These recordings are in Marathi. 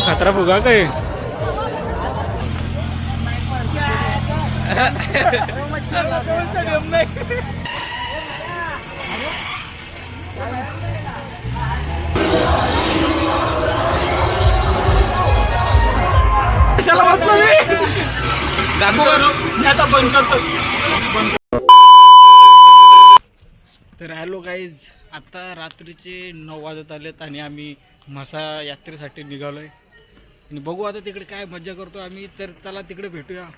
जाम खतरा फुगा काय तर हॅलो गाईज आता रात्रीचे नऊ वाजत आलेत आणि आम्ही म्हसा यात्रेसाठी निघालोय. आणि बघू आता तिकडे काय मज्जा करतो आम्ही तर चला तिकडे भेटूया.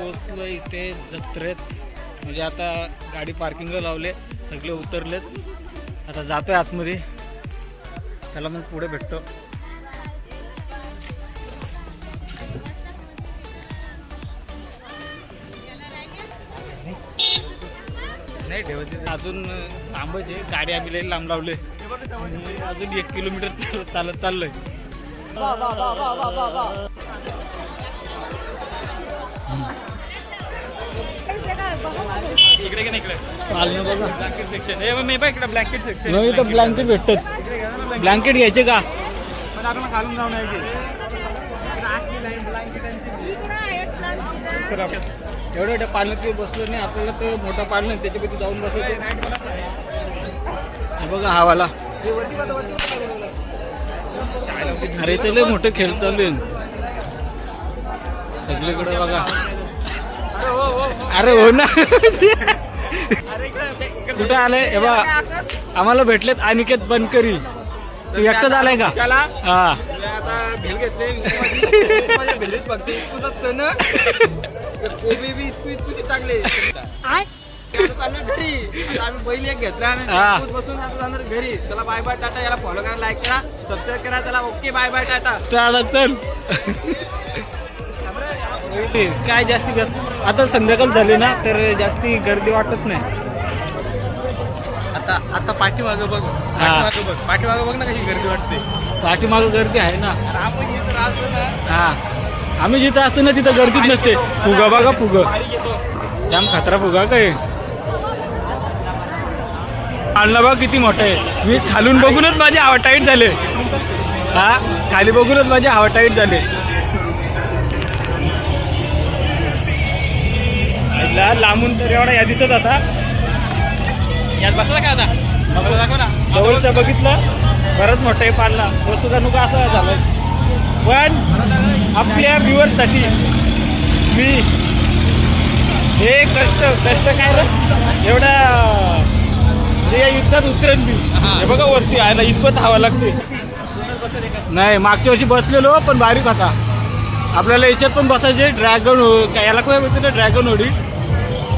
पोचलो इथे जत्रेत म्हणजे आता गाडी पार्किंगला लावले सगळे उतरलेत. आता जातोय आतमध्ये. चला मग पुढे भेटतो. नाही ठेवत अजून लांबच आहे गाडी आम्ही लई लांब लावले. अजून एक किलोमीटर चालत चाललंय. इकडे की नाही ब्लँकेट सेक्शन हे मी बघ इकडे ब्लँकेट सेक्शन नाही तर ब्लँकेट भेटतात. ब्लँकेट घ्यायचे का? पण आपण खालून जाऊन एवढं एवढ्या काही बसलो नाही आपल्याला तर मोठा पालन आहे त्याच्यापैकी जाऊन बसायचं. हे बघा हा वाला अरे लय मोठं खेळ चालू आहे. सगळीकडे बघा. अरे हो ना. कुठे आलंय हे बघा आम्हाला भेटलेत अनिकेत बनकरी. तू एकटाच आलाय का? हा. आता भेल घेतले भेलीत बघते इतकुच चण. कोबी बी इतकू टाकले. घरी. आम्ही बैल एक घेतला आणि हा. इतकूच बसून आता जाणार घरी. त्याला बाय बाय टाटा. याला फॉलो करा लाईक करा. सबस्क्राईब करा. त्याला ओके बाय बाय टाटा. चला चल. काय जास्ती गर्दी आता संध्याकाळ झाली ना तर जास्ती गर्दी वाटत नाही. आता आता पाठीमागं बघ पाठीमागं बघ. पाठीमागं बघ ना कशी गर्दी वाटते. पाठीमागं गर्दी आहे ना. आपण इथं राहतो ना. हा. आम्ही जिथं असतो ना तिथं गर्दीच नसते. फुगा बघा फुगा. जाम खतरा फुगा काय पाळणा बघा किती मोठा आहे. मी खालून बघूनच माझे हवा टाईट झाले. हा खाली बघूनच माझे हवा टाईट झाले. लांबून तर एवढा या दिसत आता यात बसला का आता? दाखव दाखव ना. जवळच्या बघितलं बरंच मोठं आहे पाळणा वस्तू नुका असं झालं पण आपल्या व्ह्युअर्ससाठी मी हे कष्ट कष्ट काय रे? एवढा म्हणजे या युद्धात उतरेन मी. हे. बघा वरती आहे ना इतपत हवा लागते. नाही मागच्या वर्षी बसलेलो पण बारीक होता. आपल्याला याच्यात पण बसायचे ड्रॅगन काय याला काय म्हणते ना ड्रॅगन होडी?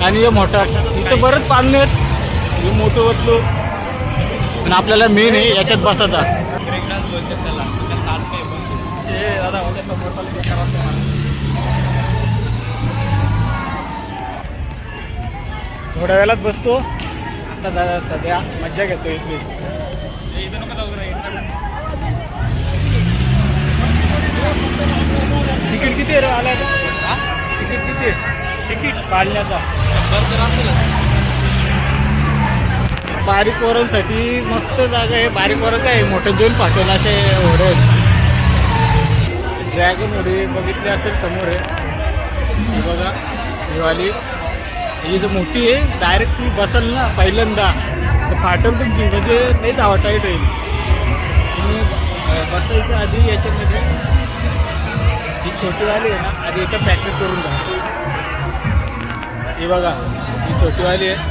आणि हे मोठा इथं बरंच पाळणे आहेत. हे मोठं बसलो पण आपल्याला मेन आहे याच्यात बसायचा. थोड्या वेळात बसतो. आता जरा सध्या मज्जा घेतो इथली. तिकीट किती आहे रे आला का तिकीट काढण्याचा. पाळण्याचा बारीक पोरांसाठी मस्त जागा आहे. बारीक पोरं काय मोठं दोन पाठवलं असे ओढे ड्रॅगन ओढे बघितले असेल समोर आहे. बघा ही वाली. ही जर मोठी आहे. डायरेक्ट तुम्ही बसल ना पहिल्यांदा. तर फाटल तुमची. म्हणजे नाही धावा टाईट होईल. तुम्ही बसायच्या आधी याच्यामध्ये ही छोटी वाली आहे ना आधी याच्या प्रॅक्टिस करून जा ही बघा ही छोटी वाली आहे.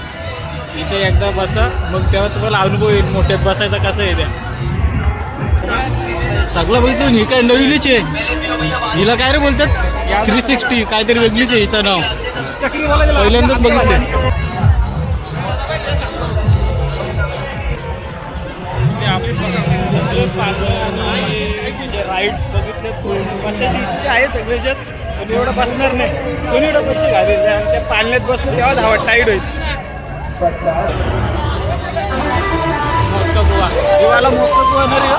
इथे एकदा बसा मग तेव्हा तुम्हाला अनुभव येईल. मोठ्यात बसायचा कसं आहे त्या सगळं बघितलं ही काय नवीनच आहे. हिला काय रे बोलतात? थ्री सिक्स्टी काहीतरी वेगळीच आहे हिचं नाव. पहिल्यांदाच बघितलं राईड्स बघितले बसायची इच्छा आहे सगळ्याच्यात. एवढं बसणार नाही. कोणी एवढं पैसे घालेल आणि त्या पाण्यात बसलं तेव्हा धावा टाईट होईल. मोदका कुवा दिवाला मोदका कुवा नाही रे हो.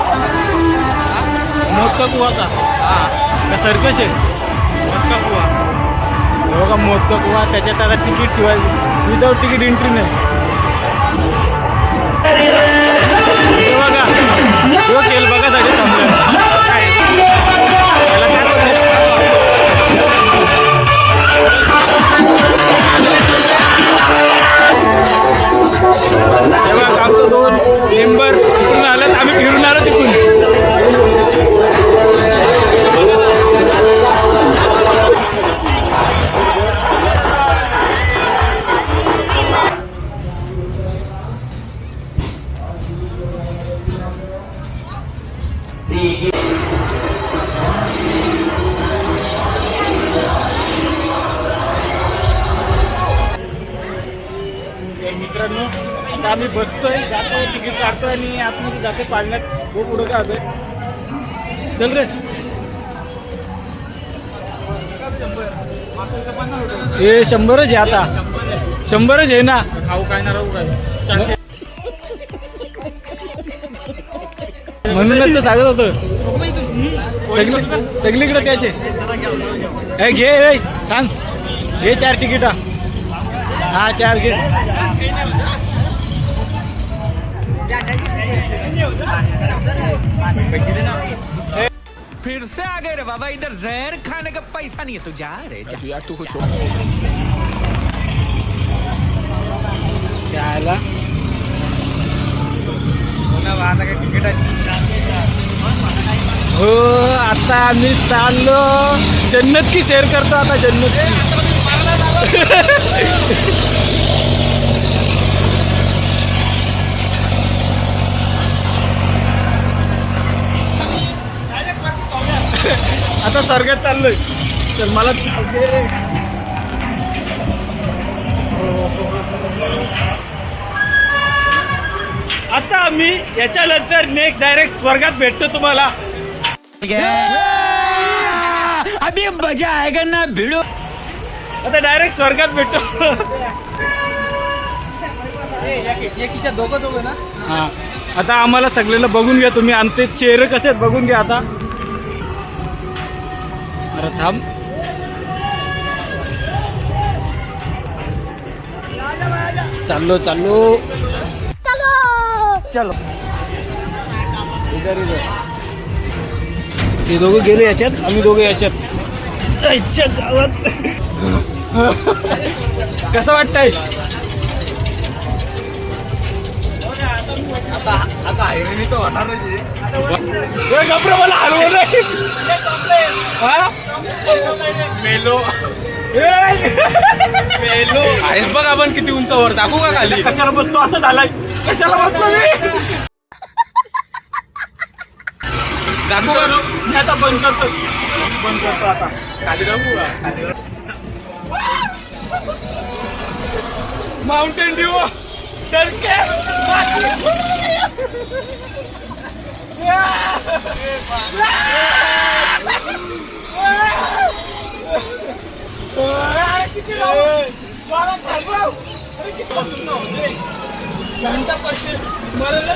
मोदका कुवा का? हा सर्कस आहे? मोदका कुवा हे बघा मोदका कुवा त्याच्यात आता तिकीट शिवाय विदाऊट तिकीट एंट्री नाही. हे बघा. हो खेळ बघासाठी मेंबर्स इकडून आलेत आम्ही फिरून आलो तिकडून चल रे. हे शंभरच आहे आता. शंभरच आहे ना. खाऊ काय ना राहू काय म्हणूनच तर सांगत होतं. सगळीकडे त्याचे. हे घे ए सांग घे चार तिकीटा. हा चार घे. फिर से आ गए रे बाबा इधर जहर खाने का पैसा नहीं है तू जा रे जा। यार तू कुछ चायला हो आता आम्ही चाललो जन्नत की शेअर करतो आता जन्नत की। आता स्वर्गात चाललोय. तर मला आता आम्ही याच्यानंतर नेक्स्ट डायरेक्ट स्वर्गात भेटतो तुम्हाला. अभी मजा आएगा ना भिड़ो. आता डायरेक्ट स्वर्गात भेटतो. दोघं दोघं ना? हा. आता आम्हाला सगळ्यांना बघून घ्या तुम्ही. आमचे चेहरे कसे आहेत बघून घ्या आता. अरे थांब. चाललो चाललो. चलो. इधर इधर. ते दोघं गेले याच्यात आम्ही दोघं याच्यात. याच्यात गावात. कसं वाटतंय? ए, गप्रे मला हलवू रे. हा? मेलो. मेलो. आहेस बघ आपण किती उंचावर दाखवू का खाली? कशाला बसलो? असं झालंय. कशाला बसलो मी? दाखवू का? मी आता बंद करतो बंद करतो आता. खाली दाखवू का? माउंटेन ड्यू डरके घंटा पडशील मरायला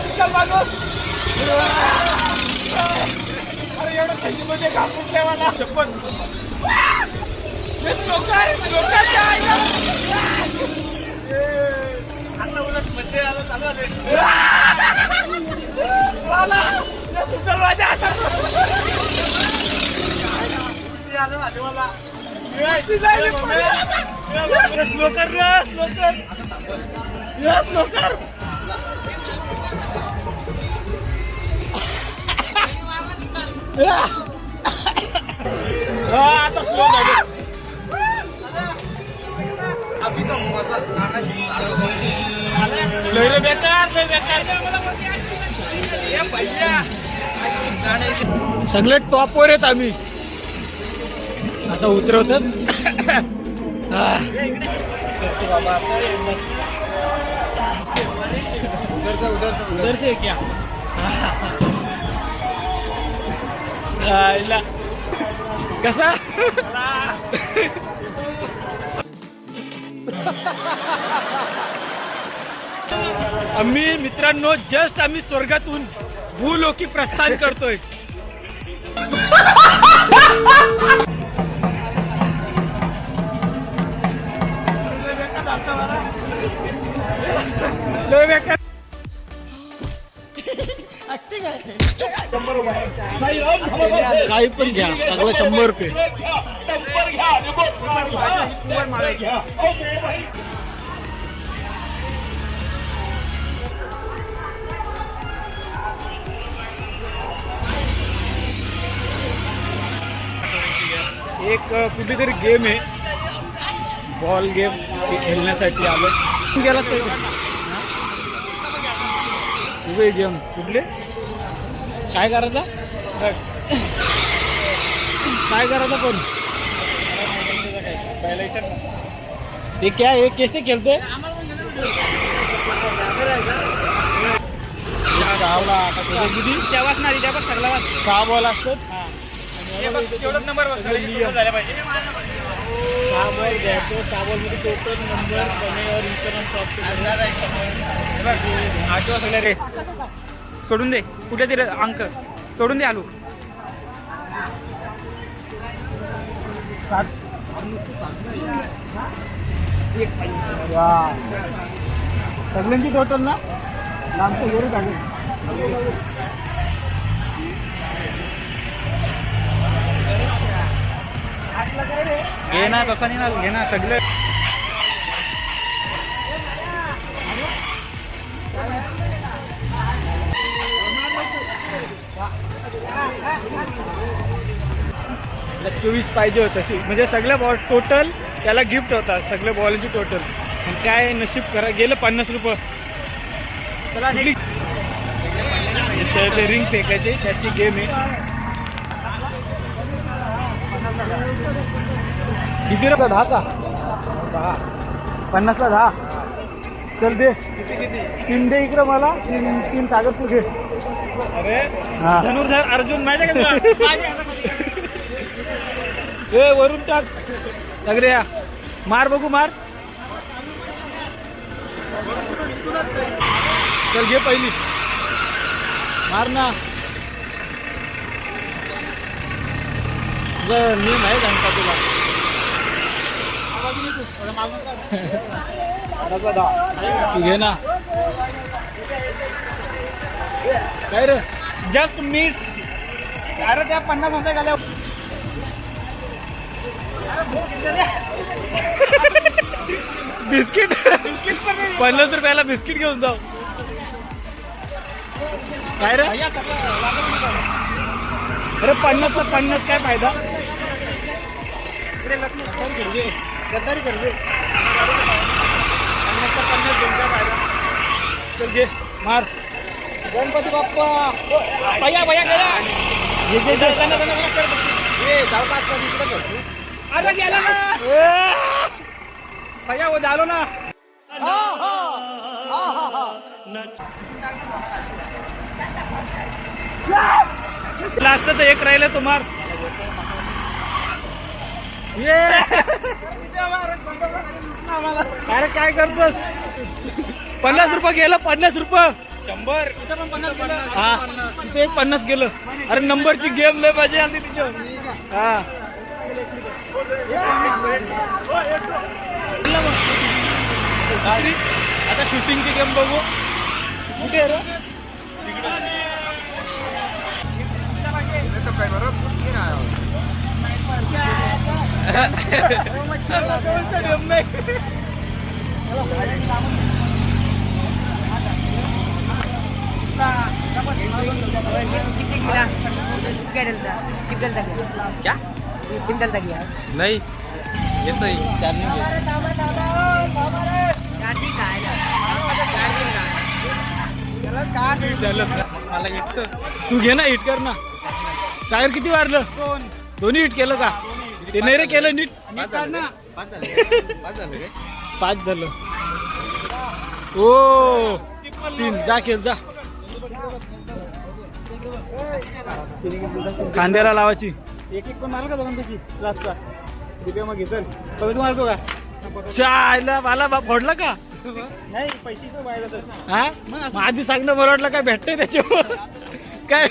अरे एवढं थंडीमध्ये ठेवायला शपथ हे आहे. या सुंदर माझ्या हातात. किती आलं झाले मला. मिळायची लय बेकार लय बेकार. सगळे टॉपवर आहेत आम्ही. आता उतरवतात. हा. उधर से क्या. कसा? आम्ही मित्रांनो जस्ट आम्ही स्वर्गातून भूलोकी प्रस्थान करतोय. काही पण घ्या सगळं शंभर रुपये. एक अ, कुठली तरी गेम आहे. बॉल गेम ते खेळण्यासाठी आलो काय उभे गेम कुठले? काय करायचा. काय करायचं पण ते क्या हे कैसे खेळते सहा बॉल असतात. नंबर झाला पाहिजे. घ्यायचो टोटल नंबर इन्शुरन्स आठवा सगळं रे. सोडून दे कुठे तरी अंक? सोडून दे आलू. सगळ्यांची टोटल ना? लांबचं एवढं टाकेल घे ना तसा नाही ना घे ना सगळे. चोवीस पाहिजे होतं. तशी म्हणजे सगळ्या बॉल टोटल त्याला गिफ्ट होता. सगळ्या बॉलची टोटल आणि काय नशीब करा गेलं पन्नास रुपये. चला ते रिंग फेकायचे त्याची गेम आहे. किती रुपये दहा का? दहा पन्नासला दहा. चल दे. तीन दे इकडं मला. तीन तीन सागर तू घे. अरे धनुर्धर अर्जुन माहिती का ए वरून टाक. सगळे या. मार बघू मार. चल घे पहिली. मार ना. मी नाही सांगता तुला. घे ना. काय रे? जस्ट मिस अरे त्या पन्नास होत्या गाल्या बिस्किट. पन्नास रुपयाला बिस्किट घेऊन जाऊ. काय रे? अरे पन्नास पन्नास काय फायदा? गद्दारी करते पन्नासला पन्नास काय फायदा चल घे मार. गणपती बाप्पा. भैया भैया गेला. घे घे. ए, जाऊ का आता दुसरं करतो? अरे गेला ना. भैया वो डालो ना. लास्टच एक राहिलं तुम्हार. ये अरे काय करतोस? पन्नास रुपये गेलं पन्नास रुपये. शंभर. हा तिथे पन्नास गेलं. अरे नंबरची गेम लय पाहिजे आली तिच्या हा. आता शूटिंगची गेम बघू. कुठे क्या डलता चिप डलता क्या ये चिप डलता क्या नाही येत का है झालं. मला येत तू घे ना हिट कर ना. टायर किती वारलं? दोन्ही हिट केलं का? ते नाही रे केलं नीट. नीट काढ ना पाच झाले पाच झाले रे. पाच झालं. ओ तीन. जा खेळ जा. खांद्याला लावायची. एक एक पण मारल का दोघांपैकी? लाचचा दिप्या मग घेतल बघ तू मारतो का? चायला मला बा- फोडला का? नाही पैसे हा? मग आधी सांगणं बरं वाटलं काय भेटतंय त्याच्यावर? काय?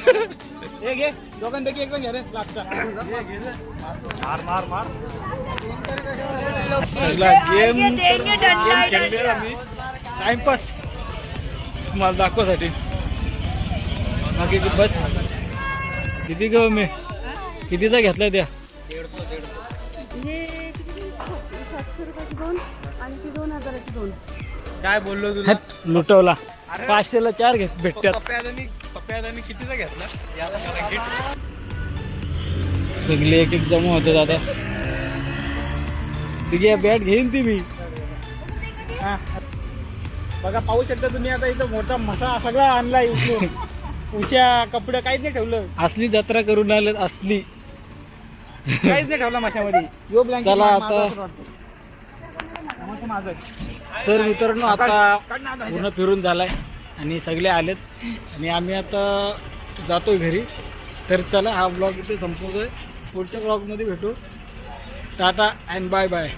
हे घे दोघांपैकी एक जण घ्या रे लाचचा मार मार मार. सगळा गेम गेम खेळले आम्ही. टाइमपास तुम्हाला दाखवासाठी. बाकी बस. किती ग मी? कितीचा घेतलाय त्या? हे काय बोललो तुला? लुटवला. पाचशेला चार घेत भेटतात कितीचा घेतला? याला मला गिफ्ट सगळे एक एक जमा होते दादा. आहे बॅट घेईन ती मी. हा. बघा पाहू शकता तुम्ही आता इथं मोठा मसा सगळा आणलाय उशा कपडे काहीच नाही ठेवलं. असली जत्रा करून आलं असली. काहीच नाही ठेवला माशामध्ये. यो blanket चला आता. तर मित्रांनो आता पूर्ण फिरून झालाय. आणि सगळे आलेत. आणि आम्ही आता जातोय घरी. तर चला हा ब्लॉग इथे संपवतो आहे पुढच्या ब्लॉगमध्ये भेटू. Tata and bye bye.